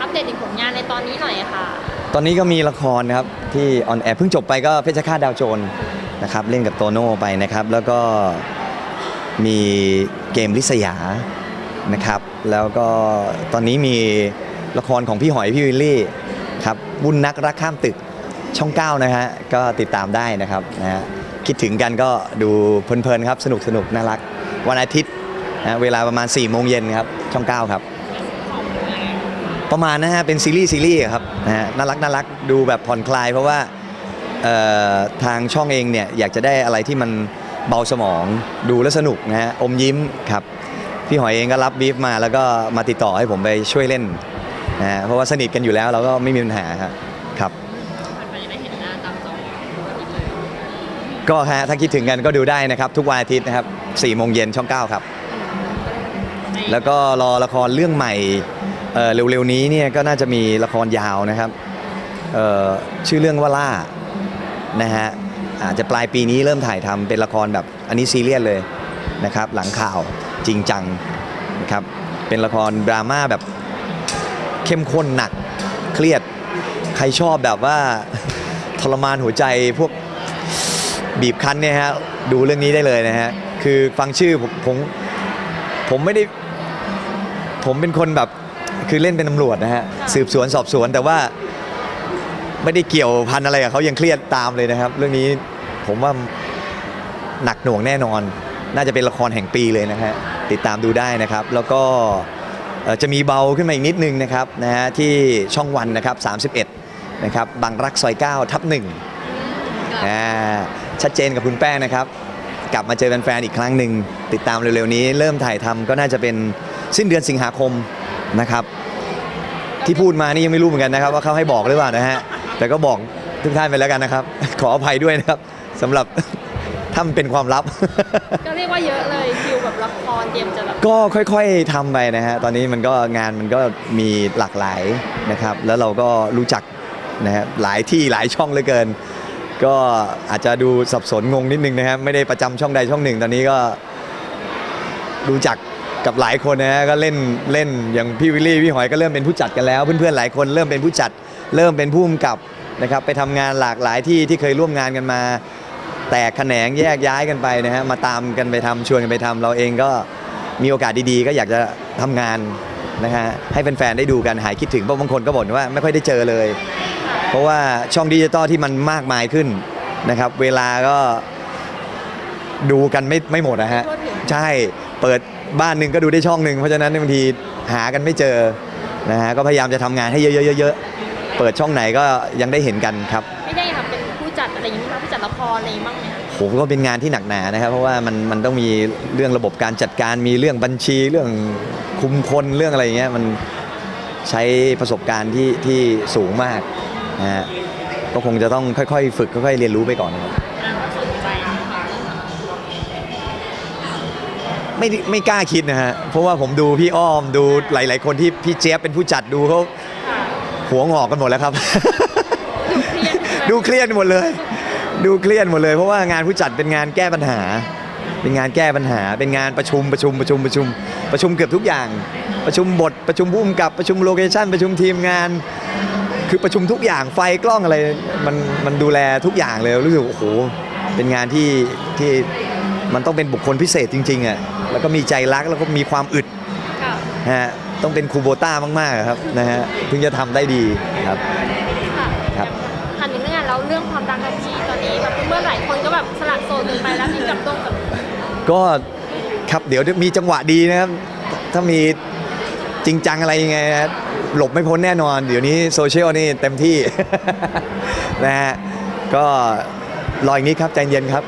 อัปเดตถึงผลงานในตอนนี้หน่อยค่ะ ตอนนี้ก็มีละครนะครับที่ออนแอร์เพิ่งจบไปก็เพชรฆาตดาวโจรนะครับเล่นกับโตโน่ไปนะครับ แล้วก็มีเกมลิษยานะครับ แล้วก็ตอนนี้มีละครของพี่หอยพี่วิลลี่ครับวุ่นนักรักข้ามตึกช่อง 9 นะฮะก็ติดตามได้นะครับนะฮะคิดถึงกันก็ดูเพลินๆครับสนุกสนุกน่ารัก วันอาทิตย์นะเวลาประมาณ4ี่โมงเย็นครับช่อง 9 ครับ ประมาณนะฮะเป็นซีรีส์ซีรีส์ครับนะฮะน่ารักน่ารักดูแบบผ่อนคลาย เพราะว่าเอ่อทางช่องเองเนี่ยอยากจะได้อะไรที่มันเบาสมองดูแล้วสนุกนะฮะอมยิ้มครับพี่หอยเองก็รับบีฟมาแล้วก็มาติดต่อให้ผมไปช่วยเล่นนะฮะเพราะว่าสนิทกันอยู่แล้วเราก็ไม่มีปัญหาครับครับมันจะได้เห็นหน้าตามจอก็ฮะถ้าคิดถึงกันก็ดูได้นะครับ ทุกวันอาทิตย์นะครับ4โมงเย็นช่อง 9 ครับ แล้วก็รอละครเรื่องใหม่ เร็วๆนี้เนี่ยก็น่าจะมีละครยาวนะครับชื่อเรื่องว่าล่านะฮะอาจจะปลายปีนี้เริ่มถ่ายทำเป็นละครแบบอันนี้ซีเรียสเลยนะครับ หลังข่าวจริงจังนะครับเป็นละครดราม่าแบบเข้มข้นหนักเครียดใครชอบแบบว่าทรมานหัวใจพวกบีบคั้นเนี่ยฮะดูเรื่องนี้ได้เลยนะฮะคือฟังชื่อผมผมผมไม่ได้ผมเป็นคนแบบ คือเล่นเป็นตำรวจนะฮะสืบสวนสอบสวนแต่ว่า ไม่ได้เกี่ยวพันอะไรกับเขายังเครียดตามเลยนะครับ เรื่องนี้ผมว่าหนักหน่วงแน่นอน น่าจะเป็นละครแห่งปีเลยนะฮะติดตามดูได้นะครับ แล้วก็เอ่อจะมีเบาขึ้นมาอีกนิดนึงนะครับนะฮะที่ช่องวันนะครับ31นะครับบางรักซอย9ทับหนึ่งอ่าชัดเจนกับคุณแป้งนะครับ กลับมาเจอแฟนๆอีกครั้งหนึ่งติดตามเร็วๆนี้ เริ่มถ่ายทำก็น่าจะเป็นสิ้นเดือนสิงหาคม นะครับ ที่พูดมานี่ยังไม่รู้เหมือนกันนะครับ ว่าเขาให้บอกหรือเปล่านะฮะแต่ก็บอกทุกท่านไปแล้วกันนะครับ ขออภัยด้วยนะครับสำหรับ ถ้ามันเป็นความลับ ก็เรียกว่าเยอะเลยคิวแบบละครเตรียมจะแบบก็ค่อยๆทำไปนะฮะตอนนี้มันก็งานมันก็มีหลากหลายนะครับ แล้วเราก็รู้จักนะฮะหลายที่หลายช่องเหลือเกิน ก็อาจจะดูสับสนงงนิดนึงนะครับไม่ได้ประจำช่องใดช่องหนึ่ง ตอนนี้ก็รู้จัก กับหลายคนนะฮะก็เล่นเล่นอย่างพี่วิลลี่พี่หอยก็เริ่มเป็นผู้จัดกันแล้วเพื่อนๆหลายคนเริ่มเป็นผู้จัด เริ่มเป็นผู้กำกับนะครับไปทำงานหลากหลายที่ที่เคยร่วมงานกันมา แตกแขนงแยกย้ายกันไปนะฮะมาตามกันไปทำชวนกันไปทำเราเองก็มีโอกาสดีๆ ก็อยากจะทำงานนะฮะให้แฟนๆได้ดูกันหายคิดถึงเพราะบางคนก็บ่นว่าไม่ค่อยได้เจอเลย เพราะว่าช่องดิจิตอลที่มันมากมายขึ้นนะครับเวลาก็ ดูกันไม่ไม่หมดนะฮะ ใช่เปิด บ้านหนึ่งก็ดูได้ช่องหนึ่งเพราะฉะนั้นบางทีหากันไม่เจอนะฮะก็พยายามจะทำงานให้เยอะๆๆๆเปิดช่องไหนก็ยังได้เห็นกันครับ ไม่ได้ค่ะเป็นผู้จัดอะไรอย่างนี้มาผู้จัดละครอะไรอย่างนี้บ้างไหมคะโหก็เป็นงานที่หนักหนานะครับ เพราะว่ามันมันต้องมีเรื่องระบบการจัดการมีเรื่องบัญชีเรื่องคุมคนเรื่องอะไรอย่างเงี้ยมันใช้ประสบการณ์ที่ที่สูงมากนะฮะก็คงจะต้องค่อยๆ ฝึกค่อยๆเรียนรู้ไปก่อนนะครับ สนใจ ไม่ได้ไม่กล้าคิดนะฮะ เพราะว่าผมดูพี่อ้อมดูหลาย ๆ คนที่พี่เจี๊ยบเป็นผู้จัดดูเขาค่ะหัวงอกกันหมดแล้วครับดูเครียดใช่ไหมดูเครียดหมดเลย ดูเครียดหมดเลย เพราะว่างานผู้จัดเป็นงานแก้ปัญหา เป็นงานแก้ปัญหา เป็นงานประชุมประชุมประชุมประชุม ประชุมเกือบทุกอย่าง ประชุมบทประชุมผู้กำกับประชุมโลเคชั่นประชุมทีมงาน คือประชุมทุกอย่างไฟกล้องอะไรมันมันดูแลทุกอย่างเลยรู้สึกโอ้โหเป็นงานที่ที่มันต้องเป็นบุคคลพิเศษจริงๆอะ แล้วก็มีใจรักแล้วก็มีความอึดค่ะนะฮะต้องเป็นคูโบต้ามากๆครับนะฮะถึงจะทำได้ดีครับค่ะครับ หันถึงเรื่องงานแล้วเรื่องความรักกับพี่ตอนนี้แบบเมื่อหลายคนก็แบบสละโสดกันไปแล้วพี่กับตรงกับก็ครับเดี๋ยวมีจังหวะดีนะครับ ถ้ามีจริงจังอะไรยังไงนะหลบไม่พ้นแน่นอน เดี๋ยวนี้โซเชียลนี่เต็มที่ นะฮะก็รออีกนิดครับใจเย็นครับ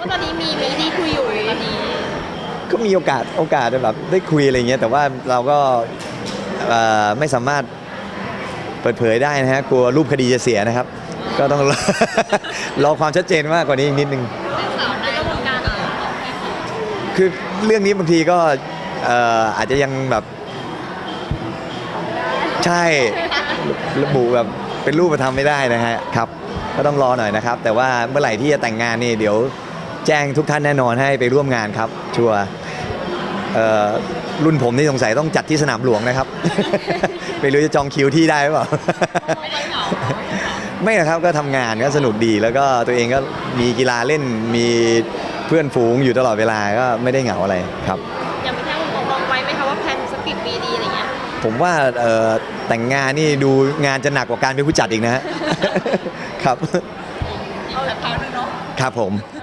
ว่าตอนนี้มีมีที่คุยอยู่ตอนนี้ ก็มีโอกาสโอกาสแบบได้คุยอะไรเงี้ยแต่ว่าเราก็เอ่อไม่สามารถเปิดเผยได้นะฮะกลัวรูปคดีจะเสียนะครับ ก็ต้องรอ รอความชัดเจนมากกว่านี้อีกนิดนึงสาวในกระบวนการคือเรื่องนี้บางทีก็เอ่ออาจจะยังแบบ ใช่ระบุแบบเป็นรูปธรรมไม่ได้นะฮะครับ ก็ต้องรอหน่อยนะครับ แต่ว่าเมื่อไหร่ที่จะแต่งงานนี่เดี๋ยวแจ้งทุกท่านแน่นอนให้ไปร่วมงานครับ ชัวร์ รุ่นผมนี่สงสัยต้องจัดที่สนามหลวงนะครับ ไม่รู้จะจองคิวที่ได้หรือเปล่าไม่เหงาไม่นะครับก็ทำงานก็สนุกดีแล้วก็ตัวเองก็มีกีฬาเล่นมีเพื่อนฝูงอยู่ตลอดเวลาก็ไม่ได้เหงาอะไรครับยังไม่แค่มองมองไว้ไหมคะว่าแพลนสักกี่ปีดีอะไรเงี้ยผมว่าเอ่อแต่งงานนี่ดูงานจะหนักกว่าการเป็นผู้จัดอีกนะฮะ ครับเอาละครั้งนึงเนาะครับผมโ